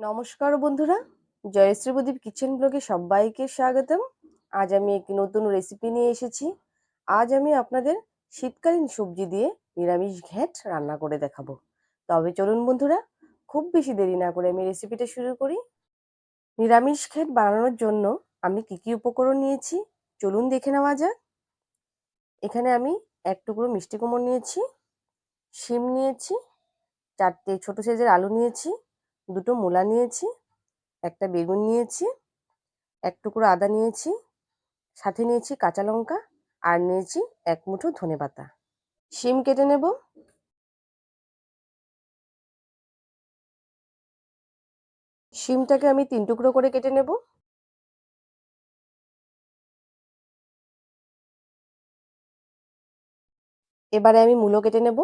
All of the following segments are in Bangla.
নমস্কার বন্ধুরা, জয়শ্রী প্রদীপ কিচেন ব্লগে সবাইকে স্বাগতম। আজ আমি একটি নতুন রেসিপি নিয়ে এসেছি। আজ আমি আপনাদের শীতকালীন সবজি দিয়ে নিরামিষ ঘ্যাট রান্না করে দেখাবো। তবে চলুন বন্ধুরা, খুব বেশি দেরি না করে আমি রেসিপিটা শুরু করি। নিরামিষ ঘ্যাট বানানোর জন্য আমি কি কি উপকরণ নিয়েছি, চলুন দেখে নেওয়া যাক। এখানে আমি এক টুকরো মিষ্টি কুমড় নিয়েছি, শিম নিয়েছি, চারটে ছোট সাইজের আলু নিয়েছি দুটো মূলা নিয়েছি, একটা বেগুন নিয়েছি, এক টুকরো আদা নিয়েছি, সাথে নিয়েছি কাঁচা লঙ্কা আর নিয়েছি এক মুঠো ধনে পাতা। শিম কেটে নেব। শিমটাকে আমি তিন টুকরো করে কেটে নেব। এবারে আমি মূলো কেটে নেব।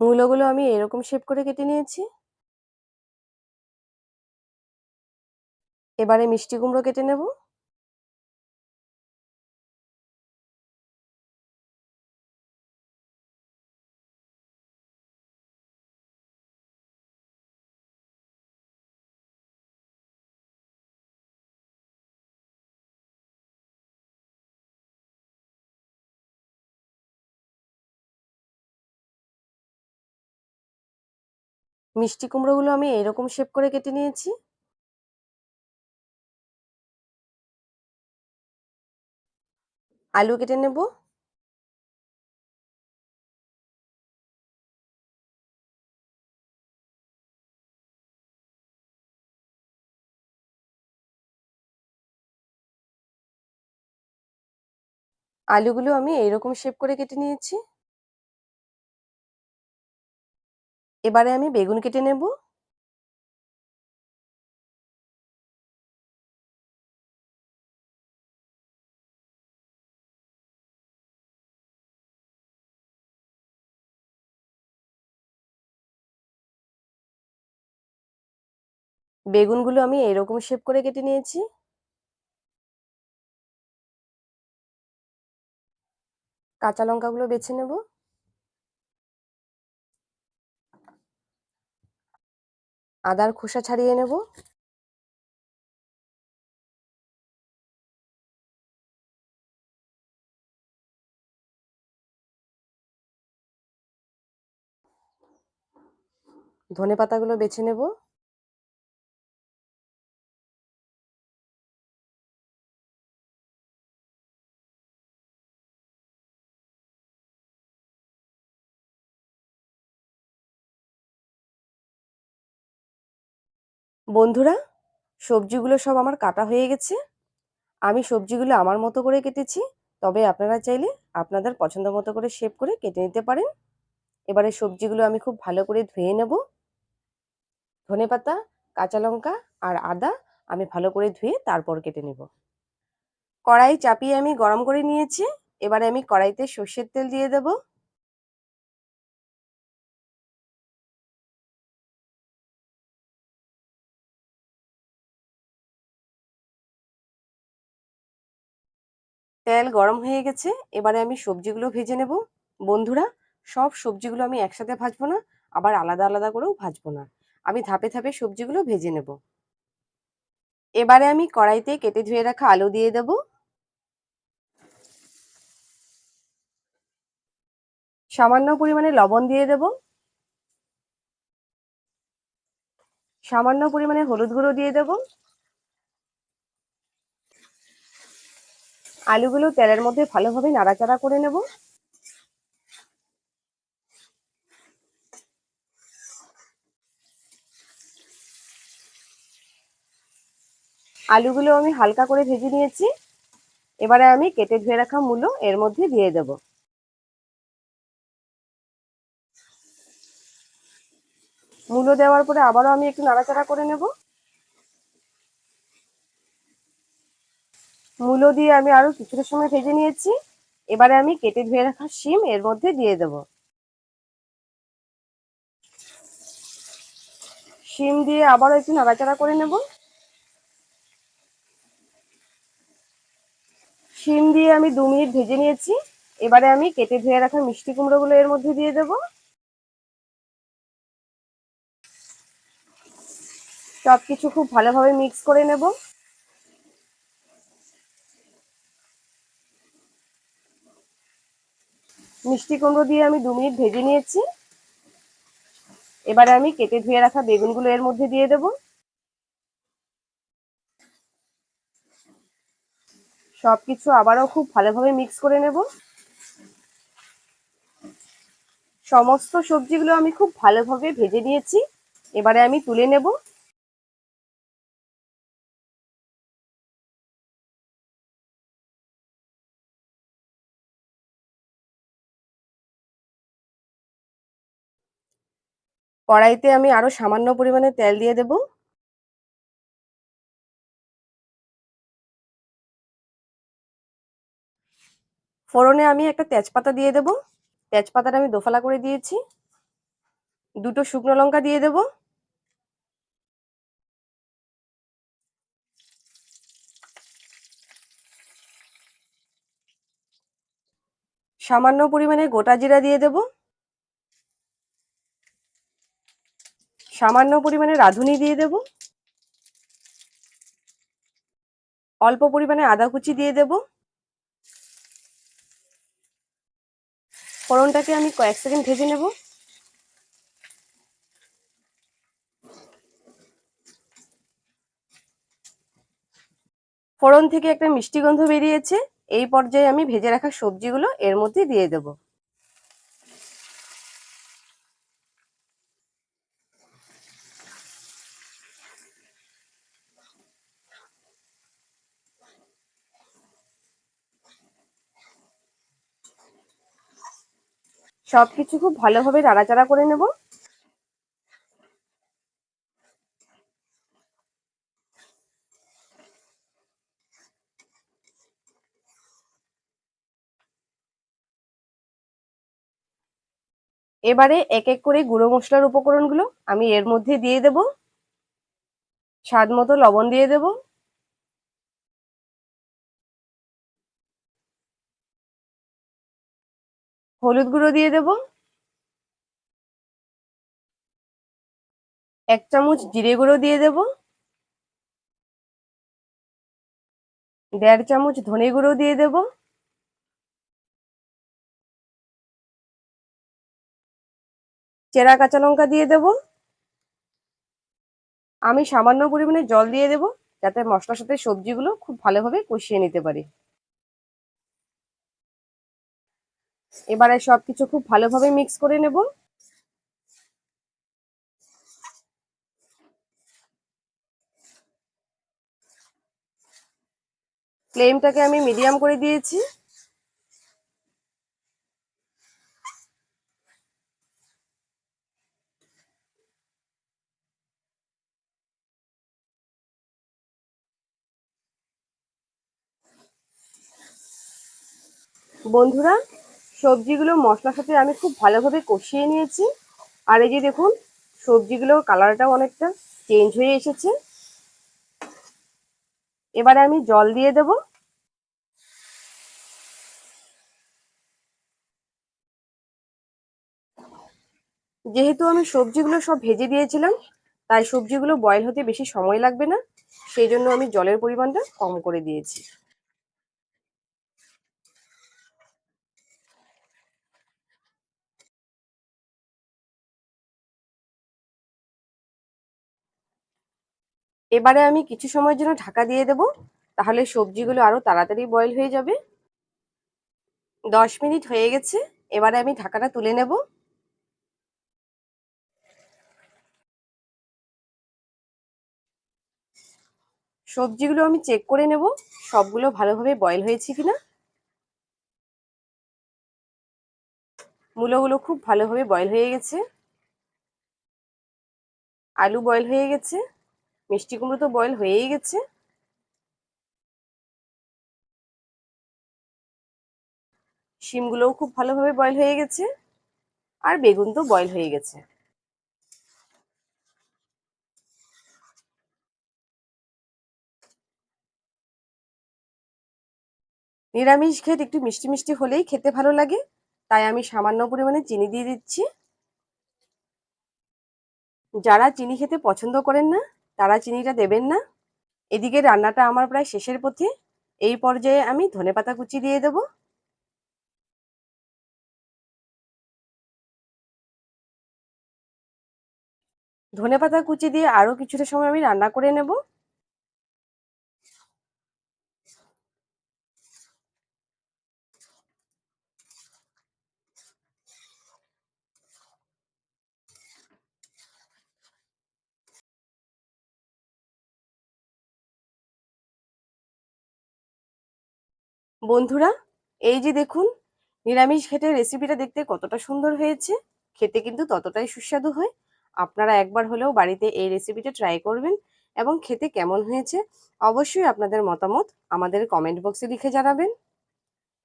মূলোগুলো আমি এরকম শেপ করে কেটে নিয়েছি। এবারে মিষ্টি কুমড়ো কেটে নেব। মিষ্টি কুমড়োগুলো আমি এরকম শেপ করে কেটে নিয়েছি। আলু কেটে নেব। আলুগুলো আমি এইরকম শেপ করে কেটে নিয়েছি। এবারে আমি বেগুন কেটে নেব। বেগুনগুলো আমি এরকম শেপ করে কেটে নিয়েছি। কাঁচা লঙ্কাগুলো বেছে নেব। আদার খোসা ছাড়িয়ে নেব। ধনে পাতাগুলো বেছে নেব। বন্ধুরা, সবজিগুলো সব আমার কাটা হয়ে গেছে। আমি সবজিগুলো আমার মতো করে কেটেছি, তবে আপনারা চাইলে আপনাদের পছন্দ মতো করে শেপ করে কেটে নিতে পারেন। এবারে সবজিগুলো আমি খুব ভালো করে ধুয়ে নেব। ধনে পাতা, কাঁচা লঙ্কা আর আদা আমি ভালো করে ধুয়ে তারপর কেটে নেব। কড়াই চাপিয়ে আমি গরম করে নিয়েছি। এবারে আমি কড়াইতে সর্ষের তেল দিয়ে দেব। তেল গরম হয়ে গেছে, এবারে আমি সবজিগুলো ভেজে নেব। বন্ধুরা, সব সবজিগুলো আমি একসাথে ভাজবো না, আবার আলাদা আলাদা করেও ভাজবো না। আমি ধাপে ধাপে সবজিগুলো ভেজে নেব। এবারে আমি কড়াইতে কেটে ধুয়ে রাখা আলু দিয়ে দেব। সামান্য পরিমাণে লবণ দিয়ে দেব। সামান্য পরিমাণে হলুদ গুঁড়ো দিয়ে দেব। আলুগুলো তেলের মধ্যে ভালোভাবে নাড়াচাড়া করে নেব। আলুগুলো আমি হালকা করে ভেজে নিয়েছি। এবারে আমি কেটে ধুয়ে রাখা মূলো এর মধ্যে দিয়ে দেব। মূলো দেওয়ার পরে আবারও আমি একটু নাড়াচাড়া করে নেব। মূলো দিয়ে আমি আরও কিছুটা সময় ভেজে নিয়েছি। এবারে আমি কেটে ধুয়ে রাখা শিম এর মধ্যে দিয়ে দেব। শিম দিয়ে আবারও একটু নাড়াচাড়া করে নেব। শিম দিয়ে আমি দু মিনিট ভেজে নিয়েছি। এবারে আমি কেটে ধুয়ে রাখা মিষ্টি কুমড়োগুলো এর মধ্যে দিয়ে দেব। সব কিছু খুব ভালোভাবে মিক্স করে নেব। মিষ্টি কুমড়ো দিয়ে আমি দু মিনিট ভেজে নিয়েছি। এবারে আমি কেটে ধুয়ে রাখা বেগুনগুলো এর মধ্যে দিয়ে দেব। সবকিছু আবারও খুব ভালোভাবে মিক্স করে নেব। সমস্ত সবজিগুলো আমি খুব ভালোভাবে ভেজে নিয়েছি। এবারে আমি তুলে নেব। কড়াইতে আমি আরও সামান্য পরিমাণে তেল দিয়ে দেব। ফোড়নে আমি একটা তেজপাতা দিয়ে দেব। তেজপাতাটা আমি দোফালা করে দিয়েছি। দুটো শুকনো লঙ্কা দিয়ে দেব। সামান্য পরিমাণে গোটা জিরা দিয়ে দেব। সামান্য পরিমাণে রাঁধুনি দিয়ে দেব। অল্প পরিমাণে আদা কুচি দিয়ে দেব। ফোড়নটাকে আমি কয়েক সেকেন্ড ভেজে নেব। ফোড়ন থেকে একটা মিষ্টি গন্ধ বেরিয়েছে। এই পর্যায়ে আমি ভেজে রাখা সবজিগুলো এর মধ্যে দিয়ে দেব। সবকিছু খুব ভালোভাবে নাড়াচাড়া করে নেব। এবারে এক এক করে গুঁড়ো মশলার উপকরণগুলো আমি এর মধ্যে দিয়ে দেব। স্বাদ মতো লবণ দিয়ে দেব। হলুদ গুঁড়ো দিয়ে দেব। এক চামচ জিরে গুঁড়ো দিয়ে দেব। দেড় চামচ ধনে গুঁড়ো দিয়ে দেব। চেরা কাঁচা লঙ্কা দিয়ে দেব। আমি সামান্য পরিমাণে জল দিয়ে দেব, যাতে মশলার সাথে সবজিগুলো খুব ভালোভাবে কষিয়ে নিতে পারি। এবারে সবকিছু খুব ভালোভাবে মিক্স করে নেব। ফ্লেমটাকে আমি মিডিয়াম করে দিয়েছি। বন্ধুরা সবজিগুলো মশলার সাথে আমি খুব ভালোভাবে কষিয়ে নিয়েছি। আর এই যে দেখুন, সবজিগুলোর কালারটাও অনেকটা চেঞ্জ হয়ে এসেছে। এবারে আমি জল দিয়ে দেব। যেহেতু আমি সবজিগুলো সব ভেজে দিয়েছিলাম, তাই সবজিগুলো বয়েল হতে বেশি সময় লাগবে না। সেই জন্য আমি জলের পরিমাণটা কম করে দিয়েছি। এবারে আমি কিছু সময়ের জন্য ঢাকা দিয়ে দেব, তাহলে সবজিগুলো আরও তাড়াতাড়ি বয়েল হয়ে যাবে। দশ মিনিট হয়ে গেছে, এবারে আমি ঢাকাটা তুলে নেব। সবজিগুলো আমি চেক করে নেব, সবগুলো ভালোভাবে বয়েল হয়েছে কিনা। মূলোগুলো খুব ভালোভাবে বয়েল হয়ে গেছে। আলু বয়েল হয়ে গেছে। মিষ্টি কুমড়ো তো বয়েল হয়েই গেছে। শিমগুলোও খুব ভালোভাবে বয়েল হয়ে গেছে। আর বেগুন তো বয়েল হয়ে গেছে। নিরামিষ ঘেট একটু মিষ্টি মিষ্টি হলেই খেতে ভালো লাগে, তাই আমি সামান্য পরিমাণে চিনি দিয়ে দিচ্ছি। যারা চিনি খেতে পছন্দ করেন না তারা চিনিটা দেবেন না। এদিকে রান্নাটা আমার প্রায় শেষের পথে। এই পর্যায়ে আমি ধনে পাতা কুচি দিয়ে দেব। ধনে পাতা কুচি দিয়ে আরও কিছুটা সময় আমি রান্না করে নেব। বন্ধুরা, এই যে দেখুন, নিরামিষ ঘেটের রেসিপিটা দেখতে কতটা সুন্দর হয়েছে। খেতে কিন্তু ততটাই সুস্বাদু হয়। আপনারা একবার হলেও বাড়িতে এই রেসিপিটা ট্রাই করবেন এবং খেতে কেমন হয়েছে অবশ্যই আপনাদের মতামত আমাদের কমেন্ট বক্সে লিখে জানাবেন।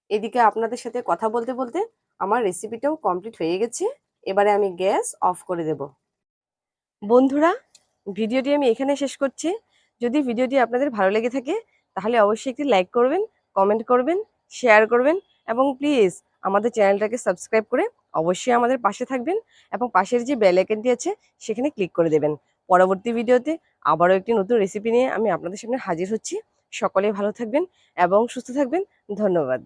এদিকে আপনাদের সাথে কথা বলতে বলতে আমার রেসিপিটাও কমপ্লিট হয়ে গেছে। এবারে আমি গ্যাস অফ করে দেব। বন্ধুরা ভিডিওটি আমি এখানে শেষ করছি। যদি ভিডিওটি আপনাদের ভালো লেগে থাকে, তাহলে অবশ্যই একটি লাইক করবেন কমেন্ট করবেন শেয়ার করবেন এবং প্লিজ আমাদের চ্যানেলটাকে সাবস্ক্রাইব করে অবশ্যই আমাদের পাশে থাকবেন এবং পাশের যে বেল আইকনটি আছে সেখানে ক্লিক করে দেবেন। পরবর্তী ভিডিওতে আবারও একটি নতুন রেসিপি নিয়ে আমি আপনাদের সামনে হাজির হচ্ছি। সকলে ভালো থাকবেন এবং সুস্থ থাকবেন। ধন্যবাদ।